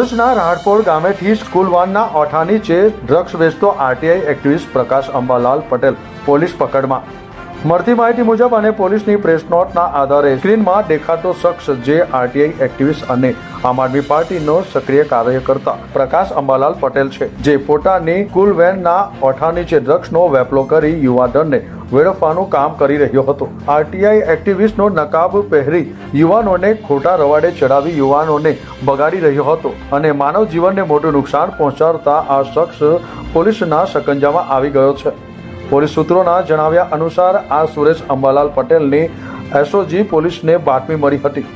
ભરૂચના રાણપોર ગામેથી સ્કૂલ વાનના ઓઠા નીચે drugs વેચતો RTI activist Prakash Ambalal Patel police પકડમાં. મળતી માહિતી મુજબ અને પોલીસની પ્રેસ નોટના આધારે સ્ક્રીનમાં દેખાતો શખ્સ જે આરટીઆઈ એક્ટિવિસ્ટ અને આમ આદમી પાર્ટીનો સક્રિય કાર્યકર્તા પ્રકાશ અંબાલાલ પટેલ છે, જે પોતાની કુલ વેનના ઓઠા નીચે ડ્રગ્સનો વેપલો કરી યુવાધનને વેડફવાનું કામ કરી રહ્યો હતો. આરટીઆઈ એક્ટિવિસ્ટનો નકાબ પહેરી યુવાનોને ખોટા રવાડે ચડાવી યુવાનોને બગાડી રહ્યો હતો અને માનવ જીવનને મોટું નુકસાન પહોંચાડતા આ શખ્સ પોલીસના સકંજામાં આવી ગયો છે. પોલીસ સૂત્રોના જણાવ્યા અનુસાર આ સુરેશ અંબાલાલ પટેલની એસઓજી પોલીસને બાતમી મળી હતી.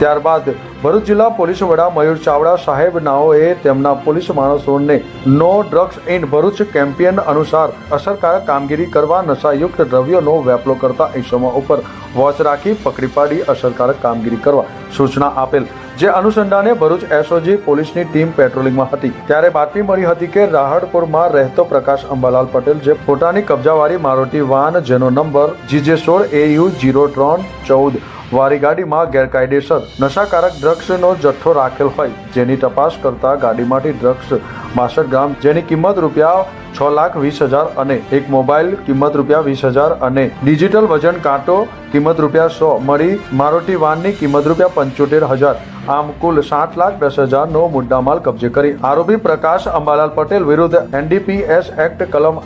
ત્યારબાદ ભરૂચ જિલ્લા પોલીસ વડા મયુર ચાવડા સાહેબ નાઓએ તેમના પોલીસ માણસોને no drugs in Bharuch campaign અનુસાર અસરકારક કામગીરી કરવા નશાયુક્ત દ્રવ્યોનો વેપલો કરતા ઇસમો ઉપર વોચ રાખી પકડી પાડી અસરકારક કામગીરી કરવા સૂચના આપેલ. જે અનુસંધાને ભરૂચ એસઓજી પોલીસની ટીમ પેટ્રોલિંગમાં હતી. ત્યારે બાતમી મળી હતી કે રાહડપુરમાં રહેતો પ્રકાશ અંબાલાલ પટેલ જે પોતાની કબજાવાળી મારુતિ વાન જેનો નંબર જીજે સોળ એયુ જીરો ત્રણ ચૌદ વારી ગાડીમાં ગેરકાયદેસર નશાકારક ડ્રગ્સનો જથ્થો રાખેલ હોય, જેની તપાસ કરતા ગાડીમાંથી ડ્રગ્સ બાસઠ ગ્રામ, જેની કિંમત રૂપિયા છ લાખ વીસ હજાર અને એક મોબાઈલ કિંમત રૂપિયા વીસ હજાર અને ડિજિટલ વજન કાંટો કિંમત રૂપિયા સો મળી મારુતિ વાનની કિંમત રૂપિયા પંચોતેર હજાર. આમ કુલ સાત લાખ દસ હજારનો મુદ્દામાલ કબજે કરી. આરોપી પ્રકાશ અંબાલાલ પટેલ વિરુદ્ધ એનડીપીએસ એક્ટ કલમ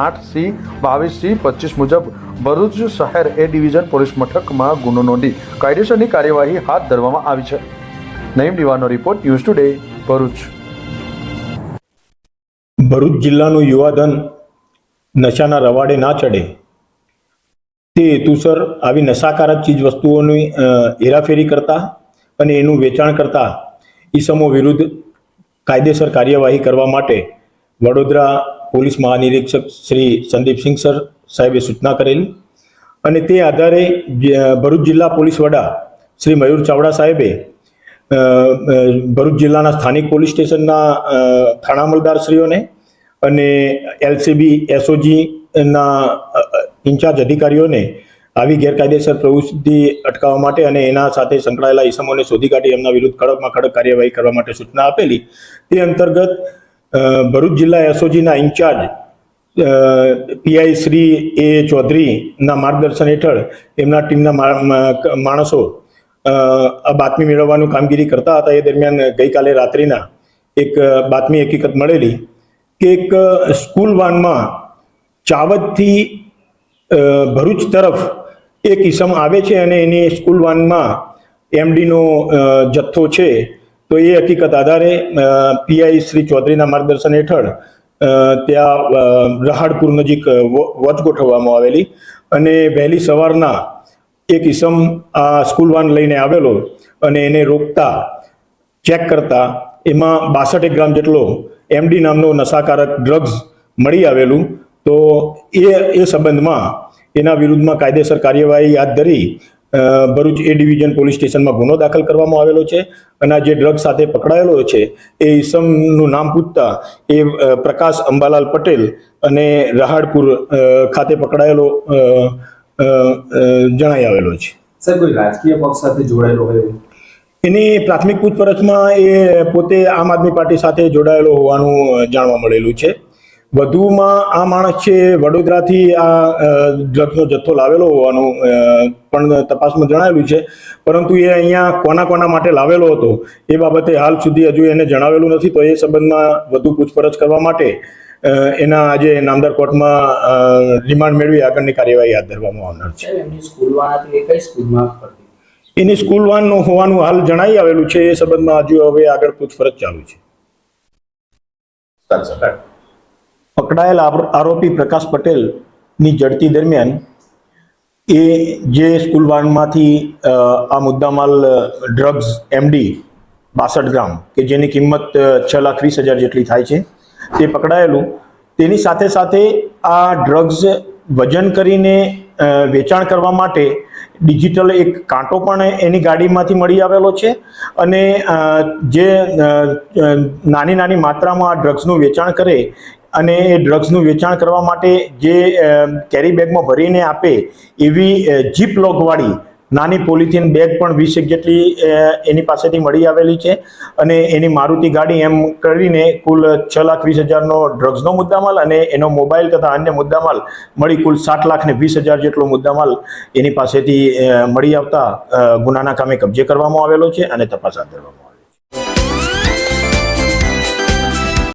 આઠ સી, બાવીસ સી, પચીસ મુજબ ભરૂચ શહેર એ ડિવિઝન પોલીસ મથકમાં ગુનો નોંધી કાયદેસરની કાર્યવાહી હાથ ધરવામાં આવી છે. Naeem દિવાનો report news today, Bharuch. Bharuch જિલ્લાનું યુવાધન નશાના રવાડે ના ચડે. તે હેતુસર આવી નશાકારક ચીજ વસ્તુઓની હેરાફેરી કરતા અને એનું વેચાણ કરતા ઈસમો વિરુદ્ધ કાયદેસર કાર્યવાહી કરવા માટે વડોદરા પોલીસ મહાનિરીક્ષક શ્રી સંદીપસિંહ સર સાહેબે સૂચના કરેલી અને તે આધારે ભરૂચ જિલ્લા પોલીસ વડા શ્રી મયુર ચાવડા સાહેબે ભરૂચ જિલ્લાના સ્થાનિક પોલીસ સ્ટેશનના થાણા અમલદારશ્રીઓને અને એલસીબી, એસઓજીના ઇન્ચાર્જ અધિકારીઓને આવી ગેરકાયદેસર પ્રવૃત્તિ અટકાવવા માટે અને એના સાથે સંકળાયેલા ઇસમોને શોધી કાઢી એમના વિરુદ્ધ કડકમાં કડક કાર્યવાહી કરવા માટે સૂચના આપેલી. તે અંતર્ગત ભરૂચ જિલ્લા એસઓજીના ઇન્ચાર્જ પીઆઈ શ્રી એ ચૌધરીના માર્ગદર્શન હેઠળ એમના ટીમના માણસો આ બાતમી મેળવવાનું કામગીરી કરતા હતા. એ દરમિયાન ગઈકાલે રાત્રિના એક બાતમી હકીકત મળેલી કે એક સ્કૂલ વાનમાં ચાવદથી ભરૂચ તરફ એક ઈસમ આવે છે અને એની સ્કૂલ વાનમાં એમડીનો જથ્થો છે. તો એ હકીકત આધારે પીઆઈ શ્રી ચૌધરીના માર્ગદર્શન હેઠળ ત્યાં રહાડપુર નજીક વોચ ગોઠવવામાં આવેલી અને વહેલી સવારના એક ઈસમ આ સ્કૂલ વાન લઈને આવેલો અને એને રોકતા, ચેક કરતા, એમાં બાસઠ ગ્રામ જેટલો એમડી નામનો નશાકારક ડ્રગ્સ મળી આવેલું. તો એ એ સંબંધમાં એના વિરુદ્ધમાં કાયદેસર કાર્યવાહી હાથ ધરી ભરૂચ એ ડિવિઝન પોલીસ સ્ટેશનમાં ગુનો દાખલ કરવામાં આવેલો છે અને જે ડ્રગ સાથે પકડાયેલો છે એ ઈસમનું નામ પૂછતા એ પ્રકાશ અંબાલાલ પટેલ અને રહાડપુર ખાતે પકડાયેલો જણાઈ આવેલો છે. સર કોઈ રાજકીય પક્ષ સાથે જોડાયેલો હોય એની પ્રાથમિક પૂછપરછમાં એ પોતે આમ આદમી પાર્ટી સાથે જોડાયેલો હોવાનું જાણવા મળેલું છે. વધુમાં આ માણસ છે વડોદરાથી આ ડ્રગનો ડ્રગ્સનો જથ્થો લાવેલો હોવાનું પણ તપાસમાં જણાવેલું છે. પરંતુ એ અહીંયા કોના કોના માટે લાવેલો હતો એ બાબતે હાલ સુધી હજુ એને જણાવેલું નથી. તો એ સંબંધમાં વધુ પૂછપરછ કરવા માટે અ, એના આજે નામદાર કોર્ટમાં અ, રિમાન્ડ મેળવી આગળની કાર્યવાહી હાથ ધરવામાં આવનાર છે. એની સ્કૂલ વાન હોવાનું હાલ જણાઈ આવેલું છે. એ સંબંધમાં હજુ હવે આગળ પૂછપરછ ચાલુ છે. પકડાયેલ આરોપી પ્રકાશ પટેલની જડતી દરમિયાન એ જે સ્કૂલ વાનમાંથી આ મુદ્દામાલ ડ્રગ્સ એમડી બાસઠ ગ્રામ, કે જેની કિંમત છ લાખ વીસ હજાર જેટલી થાય છે, તે પકડાયેલું. તેની સાથે સાથે આ ડ્રગ્સ વજન કરીને વેચાણ કરવા માટે ડિજિટલ એક કાંટો પણ એની ગાડીમાંથી મળી આવેલો છે અને જે નાની નાની માત્રામાં આ ડ્રગ્સનું વેચાણ કરે અને એ ડ્રગ્સનું વેચાણ કરવા માટે જે કેરી બેગમાં ભરીને આપે એવી જીપ લોકવાળી નાની પોલિથીન બેગ પણ વીસ જેટલી એની પાસેથી મળી આવેલી છે અને એની મારુતિ ગાડી એમ કરીને કુલ છ લાખ વીસ હજારનો ડ્રગ્સનો મુદ્દામાલ અને એનો મોબાઈલ તથા અન્ય મુદ્દામાલ મળી કુલ સાત લાખ ને વીસ હજાર જેટલો મુદ્દામાલ એની પાસેથી મળી આવતા ગુનાના કામે કબજે કરવામાં આવેલો છે અને તપાસ હાથ ધરવામાં